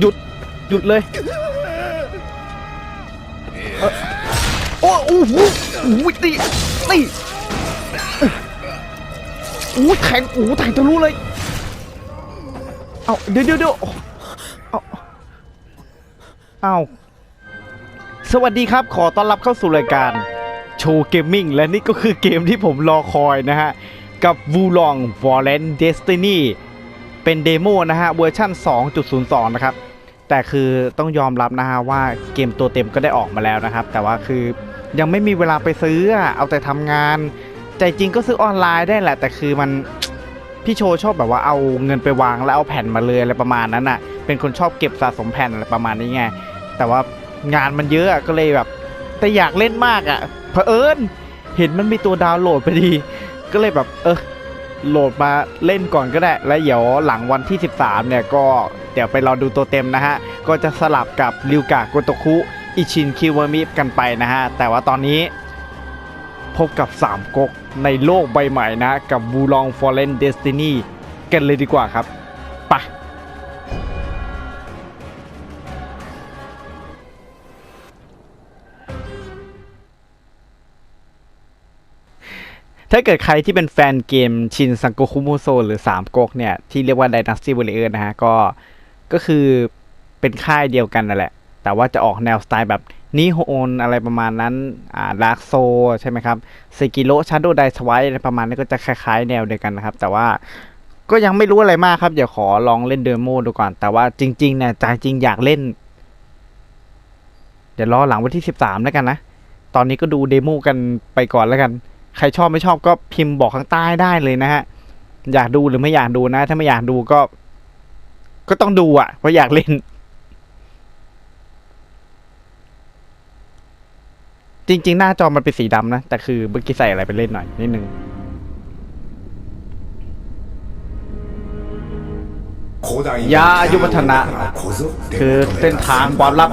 หยุด หยุดเลยเอ่อโอ้โอ้โหโอ้โหตีตีโอ้โหแทงโอ้โหแทงทะลุเลย เอาเดี๋ยวเดี๋ยวเดี๋ยวเอาเอาสวัสดีครับ ขอต้อนรับเข้าสู่รายการโชว์เกมมิ่งและนี่ก็คือเกมที่ผมรอคอยนะฮะ กับ w u l o n g v o l a n Destiny เป็นเดโมนะฮะเวอร์ชัน2.02 นะครับ แต่คือต้องยอมรับนะฮะว่าเกมตัวเต็มก็ได้ออกมาแล้วนะครับ แต่ว่าคือยังไม่มีเวลาไปซื้อเอาแต่ทำงาน ใจจริงก็ซื้อออนไลน์ได้แหละ แต่คือมันพี่โชว์ชอบแบบว่าเอาเงินไปวางแล้วเอาแผ่นมาเลยอะไรประมาณนั้นอะ เป็นคนชอบเก็บสะสมแผ่นอะไรประมาณนี้ไง แต่ว่างานมันเยอะก็เลยแบบ แต่อยากเล่นมากอะเผอิญเห็นมันมีตัวดาวน์โหลดไปดี ก็เลยแบบเออ โหลดมาเล่นก่อนก็ได้ และเดี๋ยวหลังวันที่ 13 เนี่ยก็เดี๋ยวไปรอดูตัวเต็มนะฮะ ก็จะสลับกับริวกะโกโตคุ อิชินคิวเวมิกันไปนะฮะ แต่ว่าตอนนี้พบกับ 3ก๊กในโลกใบใหม่นะ กับบูลองฟอร์เรนเดสตินีกันเลยดีกว่าครับไปะ ถ้าเกิดใครที่เป็นแฟนเกมชินซังโกคุโมโซหรือ 3ก๊กเนี่ย ที่เรียกว่า Dynasty Warrior นะฮะ ก็ ก็คือเป็นค่ายเดียวกันนั่นแหละ แต่ว่าจะออกแนวสไตล์แบบนิโฮนอะไรประมาณนั้น อ่าดาร์กโซใช่ไหมครับเซกิโรชาร์โดไดสไวอะไรประมาณนี้ก็จะคล้าย ๆ แนวเดียวกันนะครับ แต่ว่าก็ยังไม่รู้อะไรมากครับ เดี๋ยวขอลองเล่นเดโมดูก่อน แต่ว่าจริงๆเนี่ยใจจริงอยากเล่น เดี๋ยวรอหลังวันที่ 13 แล้วกันนะ ตอนนี้ก็ดูเดโมกันไปก่อนแล้วกัน ใครชอบไม่ชอบก็พิมพ์บอกข้างใต้ได้เลยนะฮะ อยากดูหรือไม่อยากดูนะ ถ้าไม่อยากดูก็ ก็ต้องดูอะเพราะอยากเล่น จริง ๆ หน้าจอมันเป็นสีดำนะ แต่คือเมื่อกี้ใส่อะไรไปเล่นหน่อยนิดนึงยาอายุวัฒนะ คืคืออเส้เส้นนทาทางงความมคาวลัลับบ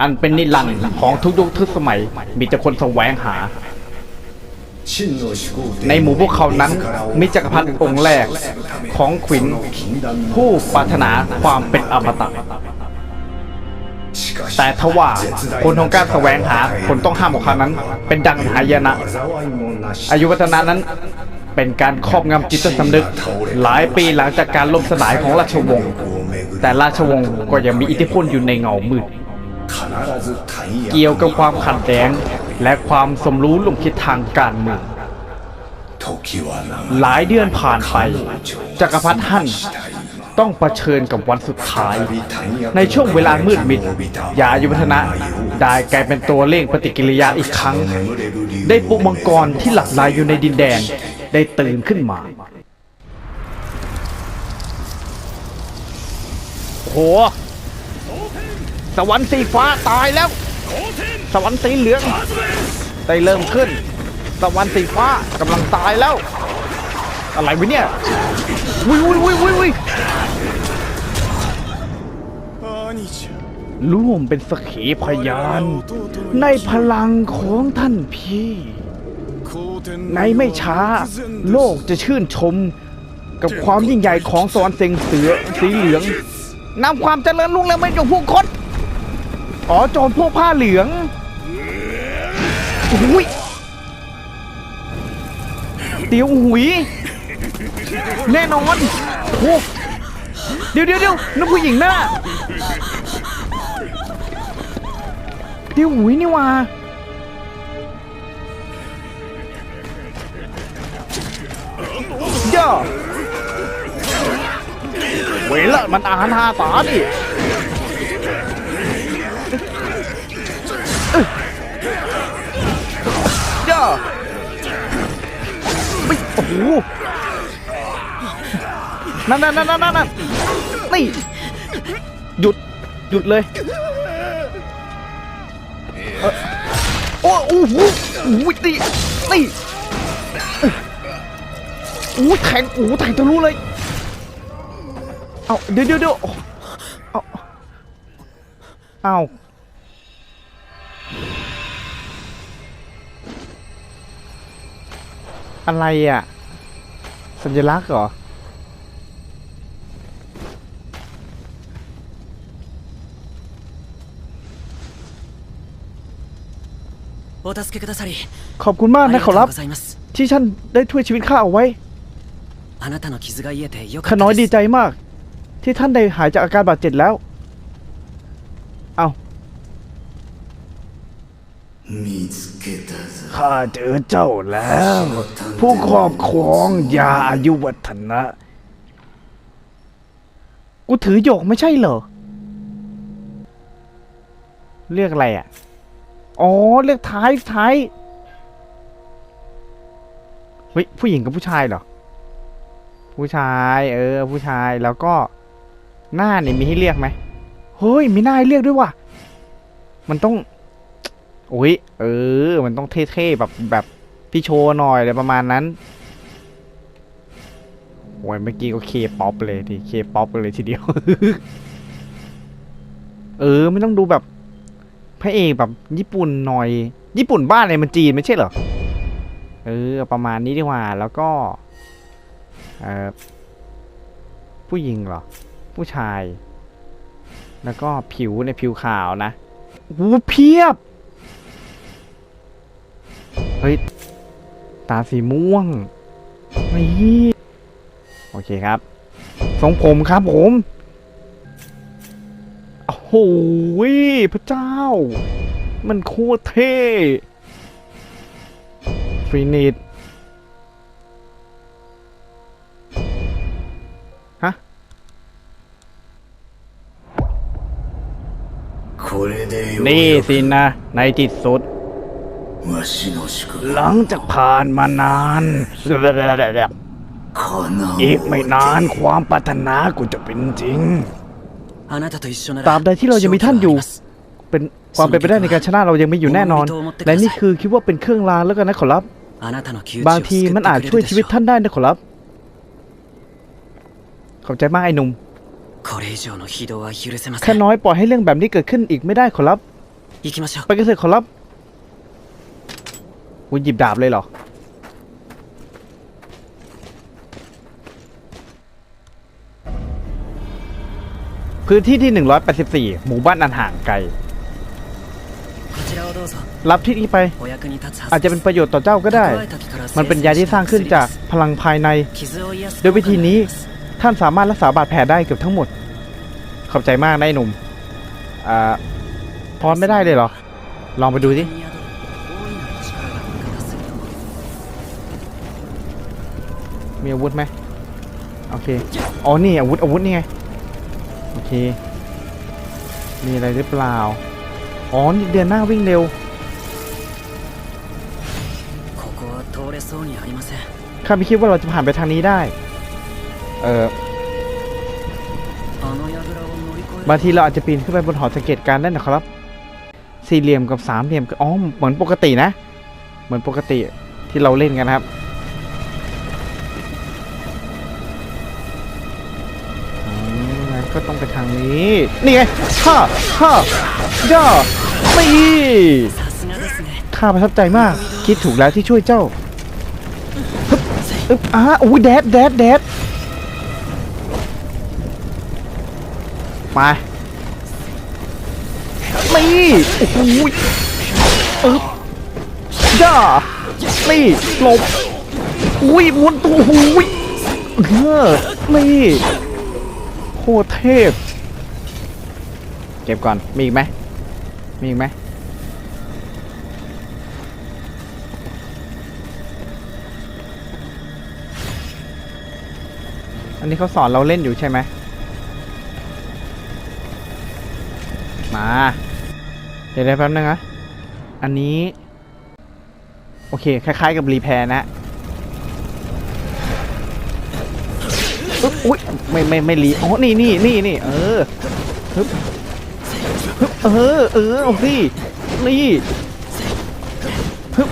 อันเป็นนิรันดร์ของทุกยุคทุกสมัย มีแต่คนแสวงหา ในหมู่พวกเขานั้นมีจักรพรรดิองค์แรกของขวินผู้ปรารถนาความเป็นอมตะแต่ทว่าผลของการแสแสวงหาผลต้องห้ามของเขานั้น เป็นดังหาหายยนะนะ อายุวัฒนานั้นเป็นการครอบงำจิตสำนึก หลายปีหลังจากการล่มสลายของราชวงศ์ แต่ราชวงศ์ก็ยังมีอิทธิพลอยู่ในเงามืด เกี่ยวกับความขัดแย้งและความสมรู้ร่วมคิดทางการเมืองหลายเดือนผ่านไป จักรพรรดิฮั่นต้องเผชิญกับวันสุดท้าย ในช่วงเวลามืดมิด ยาอายุวัฒนะได้กลายเป็นตัวเร่งปฏิกิริยาอีกครั้ง ได้ปลุกมังกรที่หลับไหลอยู่ในดินแดนได้ตื่นขึ้นมา โห สวรรค์สีฟ้าตายแล้ว สวรรค์สีเหลืองได้เริ่มขึ้น สวรรค์สีฟ้ากำลังตายแล้ว อะไรวะเนี่ยวุ้ยวุ้ยวุ้ยวุ้ยวุ้ยร่วมเป็นสกขีพยาน ในพลังของท่านพี่ ในไม่ช้า โลกจะชื่นชม กับความยิ่งใหญ่ของสวรรค์เซ็งเสือสีเหลืองนำความเจริญรุ่งเรืองมาอยู่ผู้คน อ๋อโจรพวกผ้าเหลืองอุ้ยเตียวหุยแน่นอนโอ้เดี๋ยวเดี๋ยวเดี๋ยวนั่นผู้หญิงน่ะเตียวหุยนี่ว่าย่าเวลมันอาหารหาตาดิ โอ้โหนั่นนั่นนั่นนั่นนั่นนี่หยุดหยุดเลยโอ้โอ้โหโอ้โหนี่นี่โอ้โหแทงโอ้แทงทะลุเลยเอาเดี๋ยวเดี๋ยวเดี๋ยวเอาเอา อะไรอะ สัญลักษณ์เหรอ ขอบคุณมากนะขอรับ ที่ท่านได้ช่วยชีวิตข้าเอาไว้ข้าน้อยดีใจมาก ที่ท่านได้หายจากอาการบาดเจ็บแล้ว 見つけたぞ ข้าเจอเจ้าแล้ว ผู้ครอบครองยาอายุวัฒนะ กูถือหยกไม่ใช่เหรอ เรียกอะไรอ่ะ อ๋อ เรียกท้ายท้ายเฮ้ยผู้หญิงกับผู้ชายเหรอ ผู้ชาย เออ ผู้ชายแล้วก็หน้าเนี่ยมีให้เรียกไหมเฮ้ยมีหน้าให้เรียกด้วยว่ะ มันต้อง โ อ้ยเออ มันต้องเท่ๆแบบแบบพี่โชว์หน่อยอะไรประมาณนั้นโอ้ยเมื่อกี้ก็เคป๊อปเลยทีเคป๊อปเลยทีเดียว เออ ไม่ต้องดูแบบพระเอกแบบญี่ปุ่นหน่อย ญี่ปุ่นบ้านอะไรมันจีนไม่ใช่เหรอ เออ ประมาณนี้ดีกว่า แล้วก็ เออผู้หญิงเหรอ ผู้ชาย แล้วก็ผิวในผิวขาวนะโอ้เพียบ เฮ้ย ตาสีม่วงไม่โอเคครับทรงผมครับผมโอ้โหพระเจ้า มันโคตรเท่ฟินิชฮะนี่สินะ ในจิตสุด หลังจากผ่านมานาน อีกไม่นานความปรารถนากูจะเป็นจริงตามใดที่เรายังมีท่านอยู่ เป็นความเป็นไปได้ในการชนะเรายังมีอยู่แน่นอน และนี่คือคิดว่าเป็นเครื่องรางแล้วกันนะขอรับ บางทีมันอาจช่วยชีวิตท่านได้นะขอรับ ขอบใจมากไอ้หนุ่มแค่น้อยปล่อยให้เรื่องแบบนี้เกิดขึ้นอีกไม่ได้ขอรับ ไปกันเถอะขอรับ คุณหยิบดาบเลยเหรอ พื้นที่ที่ 184 หมู่บ้านอันห่างไกล รับที่นี้ไป อาจจะเป็นประโยชน์ต่อเจ้าก็ได้ มันเป็นยาที่สร้างขึ้นจากพลังภายใน โดยวิธีนี้ท่านสามารถรักษาบาดแผลได้เกือบทั้งหมด ขอบใจมากนายหนุ่ม อ่าพรไม่ได้เลยเหรอ ลองไปดูสิ มีอาวุธไหมโอเค อ๋อ นี่อาวุธอาวุธนี่ไง โอเค มีอะไรหรือเปล่า อ๋อ นี่เดือนหน้าวิ่งเร็ว ข้าไม่คิดว่าเราจะผ่านไปทางนี้ได้ เออบางทีเราอาจจะปีนขึ้นไปบนหอสังเกตการได้นะครับ สี่เหลี่ยมกับสามเหลี่ยม อ๋อ เหมือนปกตินะ เหมือนปกติที่เราเล่นกันครับ ก็ต้องไปทางนี้ นี่ไงฮ่าฮ่าย่อตีข้าประทับใจมาก คิดถูกแล้วที่ช่วยเจ้าฮึบอึบอ้าอุ้ยแดดแดดแดดมานี่โอ้โหอึบย่านี่หลบอุ้ยมุนตัวอุ้ยเออนี่ ตรเทพ เก็บก่อน มีอีกไหม มีอีกไหม อันนี้เขาสอนเราเล่นอยู่ใช่ไหม มา เดี๋ยวได้แป๊บนึงนะ อันนี้ โอเค คล้ายๆกับรีแพร์นะ อุ๊ยอุ๊ยไม่ไม่ไม่รีอ๋อนี่นี่นี่นี่เออฮึบฮึบเออเออเอาสินี่ฮึบ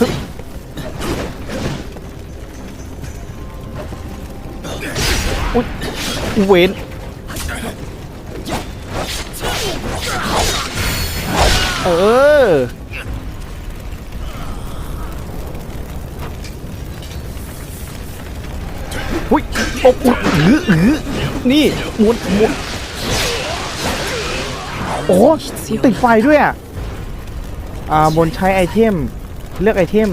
ฮึบอุ๊ยเวนเออ อุ้ยโอ้โหอื้ออื้อนี่หมุนหมุน โอ้มันติดไฟด้วยอ่ะ อ่า บนใช้ไอเทม เลือกไอเทม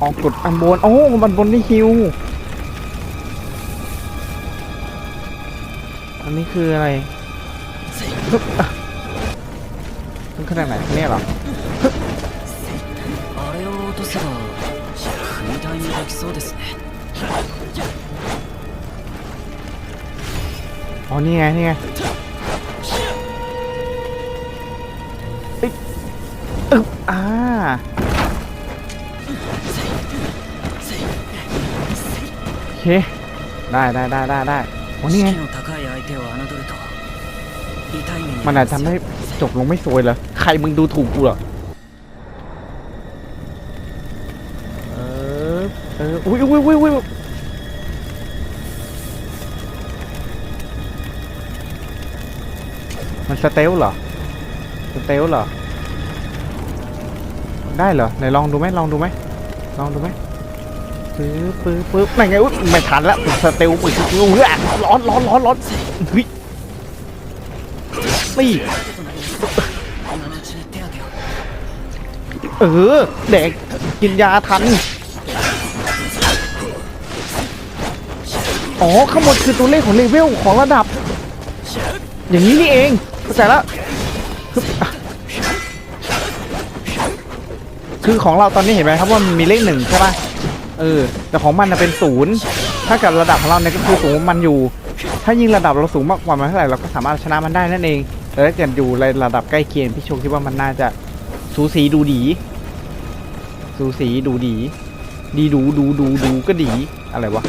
ออกกดอันบน โอ้มันบนนี่ฮิว อันนี้คืออะไรฮึบอ่ะมันขนาดไหนเนี่ยเหรอ あれを落とせば踏み台にできそうですね อ๋อ นี่ไง นี่ไงอึ๊บออ่าโอเค ได้ได้ได้ได้ได้โอ้นี่ไงมันอาจทำให้จบลงไม่สวยเหรอ ใครมึงดูถูกกูเหรอ เออ เออ อุ้ยอุ้ยอุ้ยอุ้ย มันสเตลเหรอ สเตลเหรอ ได้เหรอ ไหนลองดูไหมลองดูไหมลองดูไหมปื๊บปื๊บปื๊บไหนไงอุ้ยไม่ทันแล้วสเตลปื๊บเฮ้ยร้อนร้อนร้อนร้อนเฮ้ยนี่เออเด็กกินยาทัน อ๋อข้างบนคือตัวเลขของเลเวลของระดับ อย่างนี้นี่เองเข้าใจแล้วคืออะคือของเราตอนนี้เห็นไหมครับว่ามันมีเลขหนึ่งใช่ป่ะเออ แต่ของมันน่ะเป็นศูนย์ถ้ากับระดับของเราเนี่ยก็คือสูงมันอยู่ ถ้ายิ่งระดับเราสูงมากกว่ามันเท่าไหร่เราก็สามารถชนะมันได้นั่นเองแต่ถ้าเกิดอยู่ในระดับใกล้เคียงพี่โชคคิดว่ามันน่าจะสูสีดูดี สูสีดูดี ดีดูดูดูดูก็ดีอะไรวะ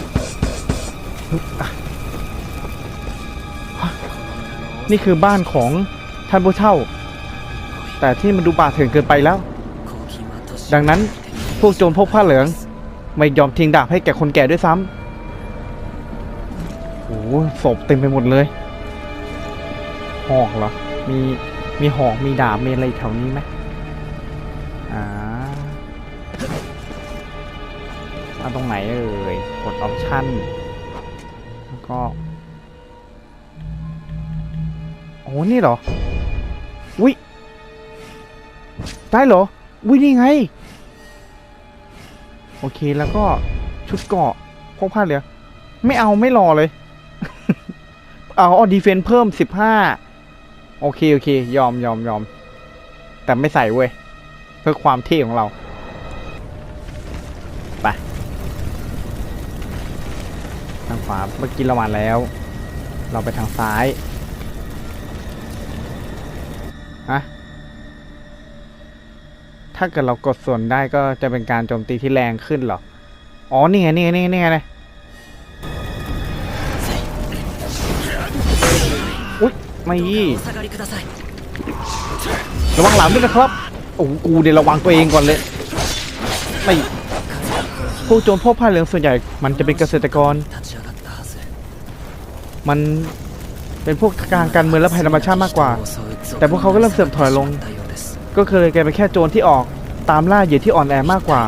นี่คือบ้านของท่านผู้เช่า แต่ที่มันดูบาดเถื่อนเกินไปแล้ว ดังนั้นพวกโจรพวกผ้าเหลือง ไม่ยอมทิ้งดาบให้แก่คนแก่ด้วยซ้ำโอ้ศพเต็มไปหมดเลย หอกเหรอ มีมีหอกมีดาบมีอะไรแถวนี้ไหมอ่าเาตรงไหนเอ่ยกดออปชั่นแล้วก็ อ้นี่เหรอ อุ้ยได้เหรอ อุ้ยนี่ไง โอเคแล้วก็ชุดเกาะพกผ้าเหลือ ไม่เอาไม่รอเลย เอาเอาดีเฟนเพิ่มสิบห้าโอเค โอเค ยอมยอมยอม แต่ไม่ใส่เว้ย เพื่อความเท่ของเรา ไป ทางขวาเมื่อกี้เรามาแล้ว เราไปทางซ้ายะ ถ้าเกิดเรากดส่วนได้ก็จะเป็นการโจมตีที่แรงขึ้นหรอ อ๋อ นี่ไง นี่ไง นี่ไงนี่ไงอุ๊ยไม่ยี่ระวังหลังด้วยนะครับ โอ้กูเดี๋ยวระวังตัวเองก่อนเลย ไม่พวกโจรพวกผ้าเหลืองส่วนใหญ่ มันจะเป็นเกษตรกร มันเป็นพวกกลางการเมืองและภัยธรรมชาติมากกว่า แต่พวกเขาก็เริ่มเสื่อมถอยลง ก็เคยกลายเป็นแค่โจรที่ออกตามล่าเหยื่อที่อ่อนแอมากกว่า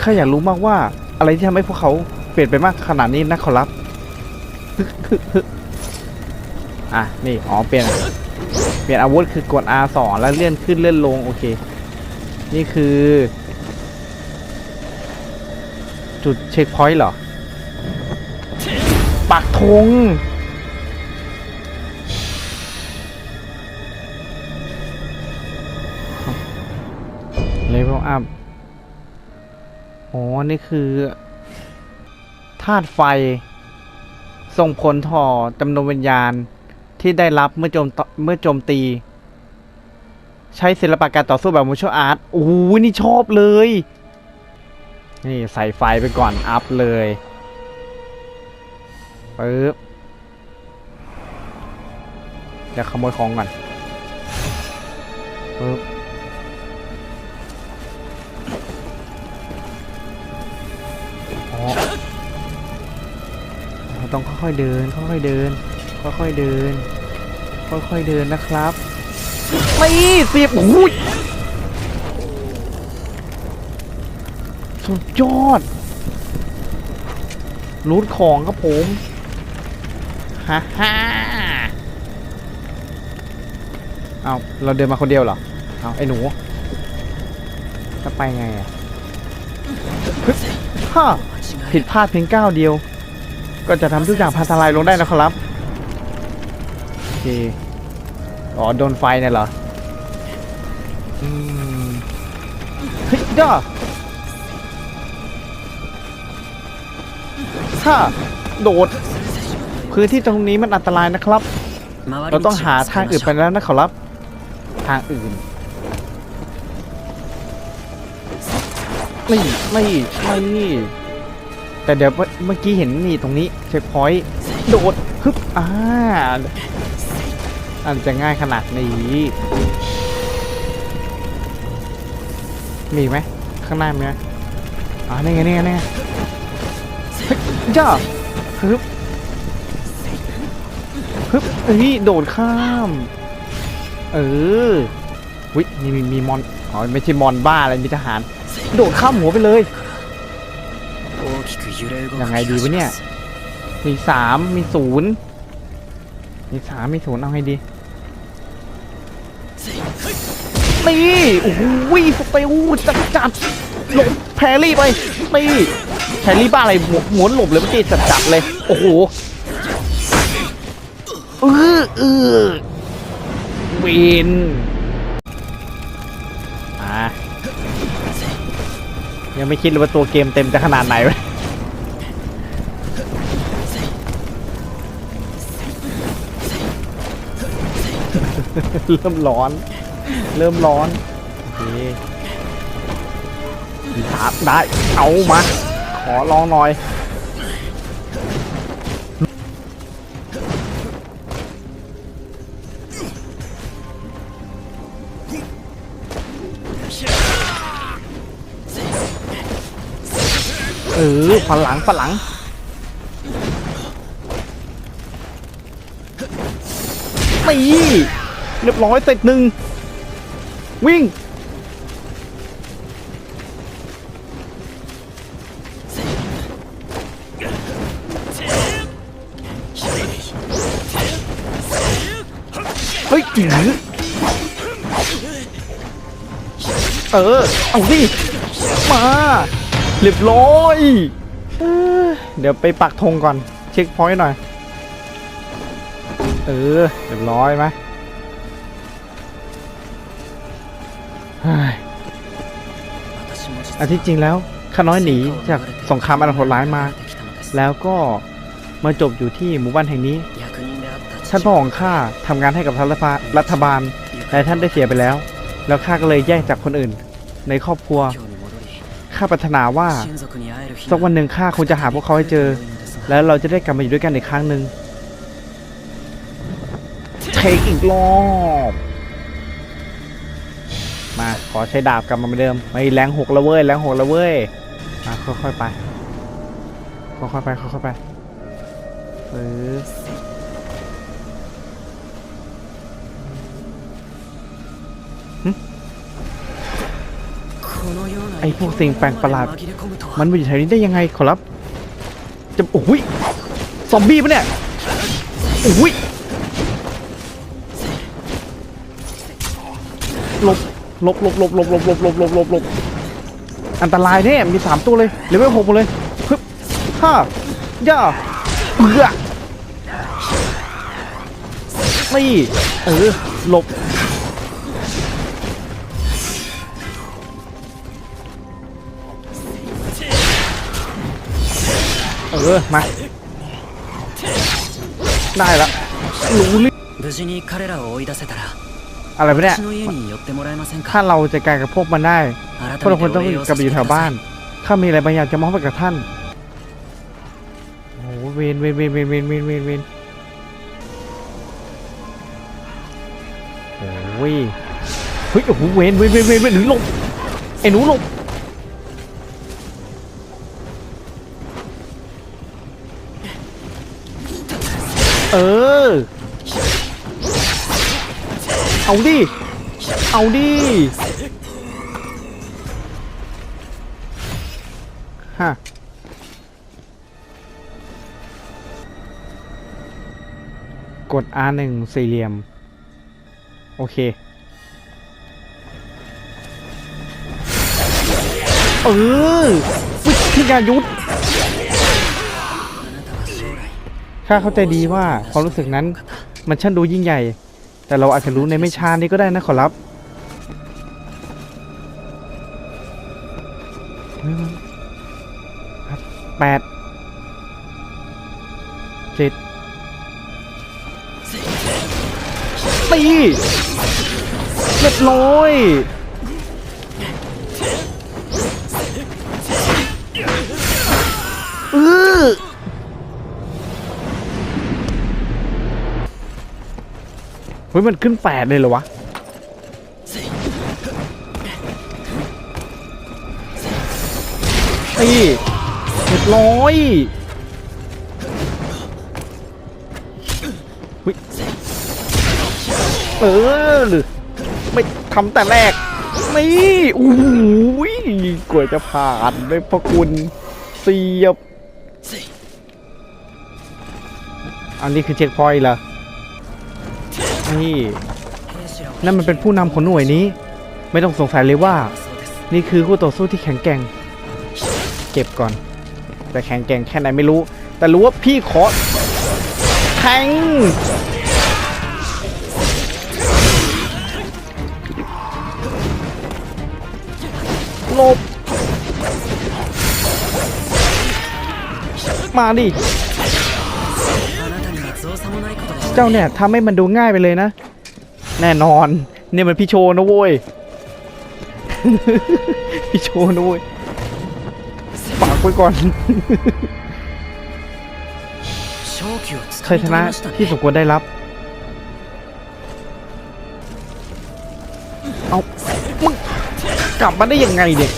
ข้าอยากรู้มากว่า อะไรที่ทำให้พวกเขาเปลี่ยนไปมากขนาดนี้นะขอรับอะนี่อ๋อเปลี่ยนเปลี่ยนอาวุธคือกด R2 แล้วเลื่อนขึ้นเลื่อนลงโอเค นี่คือ จุดเช็คพอยต์เหรอ ปักธง อัพอ๋อนี่คือธาตุไฟ ส่งผลต่อจำนวนวิญญาณที่ได้รับเมื่อโจมตเมื่อโจมตี ใช้ศิลปะการต่อสู้แบบมูชอาร์ตโอ้โหนี่ชอบเลย นี่ใส่ไฟไปก่อนอัพเลยปึ๊บเดี๋ยวขโมยของก่อนปึ๊บ ค่อยๆเดิน ค่อยๆเดิน ค่อยๆเดิน ค่อยๆเดินนะครับไม่สียบโอ้ยสุดยอดรูดของครับผมฮ่าฮ่าเอาเราเดินมาคนเดียวเหรอ เอาไอ้หนู จะไปไงอะฮ่าผิดพลาดเพียงก้าวเดียว ก็จะทำทุกอย่างพังทลายลงได้นะครับโอเคอ๋อโดนไฟเนี่ยเหรออืมเฮ้ยด้าถ้าโดด พื้นที่ตรงนี้มันอันตรายนะครับ เราต้องหาทางอื่นไปแล้วนะขอรับ ทางอื่นไม่ไม่ไม่ แต่เดี๋ยวเมื่อกี้เห็นนี่ตรงนี้เช็คพอยต์โดดฮึบอ่าอันจะง่ายขนาดนี้ มีไหมข้างหน้ามีไหมอ่านี่ไงนี่ไงนี่ไงเฮ้ยจ้าฮึบฮึบเอ้ยโดดข้าม เออวิมีมีมีมอนอ๋อไม่ใช่มอนบ้าอะไรมีทหาร โดดข้ามหัวไปเลย ยังไงดีวะเนี่ย มีสามมีศูนย์มีสามมีศูนย์เอาให้ดีนี่โอ้โหสเตลจัดจัดหลบแพรรี่ไปนี่แพรรี่บ้าอะไรหมหมุนหลบเลยเมื่อกี้จัดจัดเลย โอ้โหเออเออวินอ่ายังไม่คิดเลยว่าตัวเกมเต็มจะขนาดไหนวะ เริ่มร้อน เริ่มร้อนโอเคถามได้ เอามา ขอลองหน่อยเออฝรั่งฝรั่งตี เรียบร้อยเสร็จหนึ่งวิ่งเฮ้ยจือเออ เอาดิมา เรียบร้อยเดี๋ยวไปปักธงก่อน เช็คพอยต์หน่อย เออ เรียบร้อยไหม อันที่จริงแล้วข้าน้อยหนีจากสงครามอันโหดร้ายมา แล้วก็มาจบอยู่ที่หมู่บ้านแห่งนี้ ท่านพ่อของข้าทำงานให้กับรัฐบาลรัฐบาลแต่ท่านได้เสียไปแล้ว แล้วข้าก็เลยแยกจากคนอื่น ในครอบครัว ข้าปรารถนาว่าสักวันหนึ่งข้าคงจะหาพวกเขาให้เจอ แล้วเราจะได้กลับมาอยู่ด้วยกันอีกครั้งหนึ่งเทคอีกรอบ มาขอใช้ดาบกลับมาเหมือนเดิมไม่แรงหกแล้วเว้ยแรงหกแล้วเว้ยมาค่อยๆไปค่อยๆไปค่อยๆไปเออไอ้พวกสิ่งแปลกประหลาด มันมาอยู่แถวนี้ได้ยังไงขอรับ จะโอ้ยซอมบี้ปะเนี่ยโอ้ยหลบ หลบหลบหลบหลบหลบหลบหลบหลบหลบหลบอันตรายแน่มีสามตัวเลยเลเวลหกหมดเลยฮึบฮ่าย่าเอือนี่เออหลบเออมาได้ล้วรู้เรื่อง อะไรวะเนี่ยถ้าเราจะกลายกับพวกมันได้พวกเราควต้องกลับไปอยู่แถวบ้าน ถ้ามีอะไรบางอย่างจะมอบให้กับท่านโอ้เวนเวนเวนเวนเวนเวนเวนเวนโอ้ยเฮ้ยโอ้เวนเวนเวนเวนเวนหนูลงไอ้หนูลงเออ เอาดิ เอาดิฮะกด R1 สี่เหลี่ยม โอเค เออวิทยายุทธข้าเข้าใจดีว่าความรู้สึกนั้นมันช่างดูยิ่งใหญ่ แต่เราอาจจะรู้ในไม่ช้านี้ก็ได้นะขอรับแปดเจ็ดตีเรียบร้อย เฮ้ยมันขึ้นแปดเลยเหรอวะตีเรียบร้อยอุ๊ยเออไม่ทำแต่แรกนี่โอ้โหยกว่าจะผ่านด้วยพระคุณเสียบ อันนี้คือเช็คพอยต์เหรอ นี่ นั่นมันเป็นผู้นำของหน่วยนี้ ไม่ต้องสงสัยเลยว่า นี่คือคู่ต่อสู้ที่แข็งแกร่ง เก็บก่อน แต่แข็งแกร่งแค่ไหนไม่รู้ แต่รู้ว่าพี่ขอแทงหลบ มาดิ จ้าเนี่ยทำให้มันดูง่ายไปเลยนะ แน่นอน เนี่ยมันพี่โชนะโว้ย พี่โชนะโว้ยฝากไว้ก่อนเคยชนะที่สมควรได้รับ เอามึงกลับมาได้ยังไงเนี่ย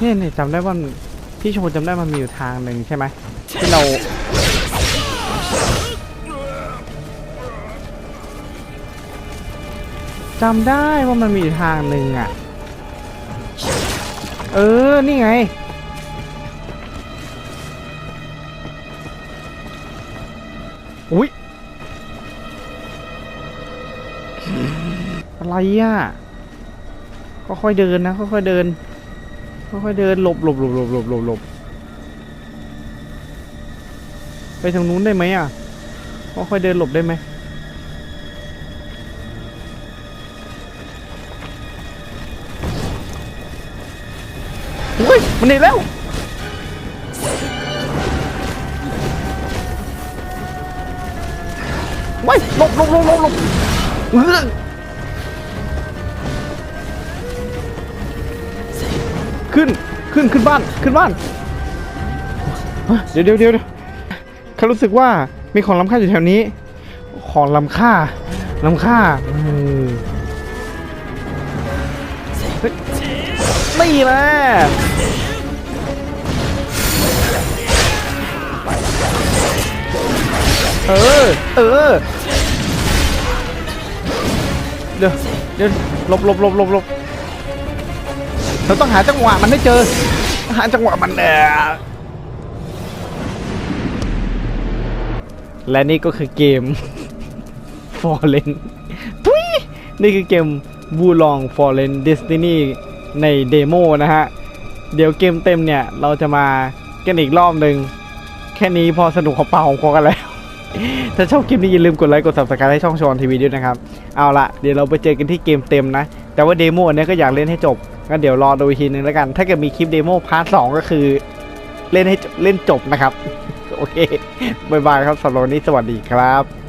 เนี่ยเนี่ยจำได้ว่าพี่ชว์จำได้มันมีอยู่ทางหนึ่งใช่ไหมที่เราจำได้ว่ามันมีอยู่ทางหนึ่งอะ เออ นี่ไง อุ้ยอะไรอะ ค่อยๆเดินนะ ค่อยๆเดิน ค่อยๆเดินหลบหลบหลบหลบหลบหลบหลบไปทางนู้นได้ไหมอะค่อยๆเดินหลบได้ไหมอุ้ยมันหนีแล้วว้ายหลบหลบหลบหลบหลบ ขึ้นขึ้นขึ้นบ้านขึ้นบ้านเดี๋ยวเดี๋ยวเดี๋ยวเดี๋ยวเขารู้สึกว่ามีของล้ำค่าอยู่แถวนี้ ของล้ำค่าล้ำค่าอืมเฮ้ยนี่แหละเออ เออ เดี๋ยวเดี๋ยวหลบหลบหลบหลบหลบ เราต้องหาจังหวะมันให้เจอ หาจังหวะมันเออและนี่ก็คือเกม Fallen ทุยนี่คือเกม w u l o n Fallen Destiny ในเดโมนะฮะ เดี๋ยวเกมเต็มเนี่ย เราจะมากันอีกรอบหนึ่งแค่นี้พอสนุกของเปล่าของคอกันแล้ว ถ้าชอบคลิปนี้อย่าลืมกดไลค์กด subscribe ให้ช่องชอนทีวีด้วยนะครับ เอาละเดี๋ยวเราไปเจอกันที่เกมเต็มนะ แต่ว่าเดโมอันนี้ก็อยากเล่นให้จบ ก็เดี๋ยวรอดูอีกทีนึงแล้วกัน ถ้าเกิดมีคลิปเดโมพาร์ทสองก็คือ เล่นให้เล่นจบนะครับ โอเคบายบายครับสำหรับวันนี้สวัสดีครับ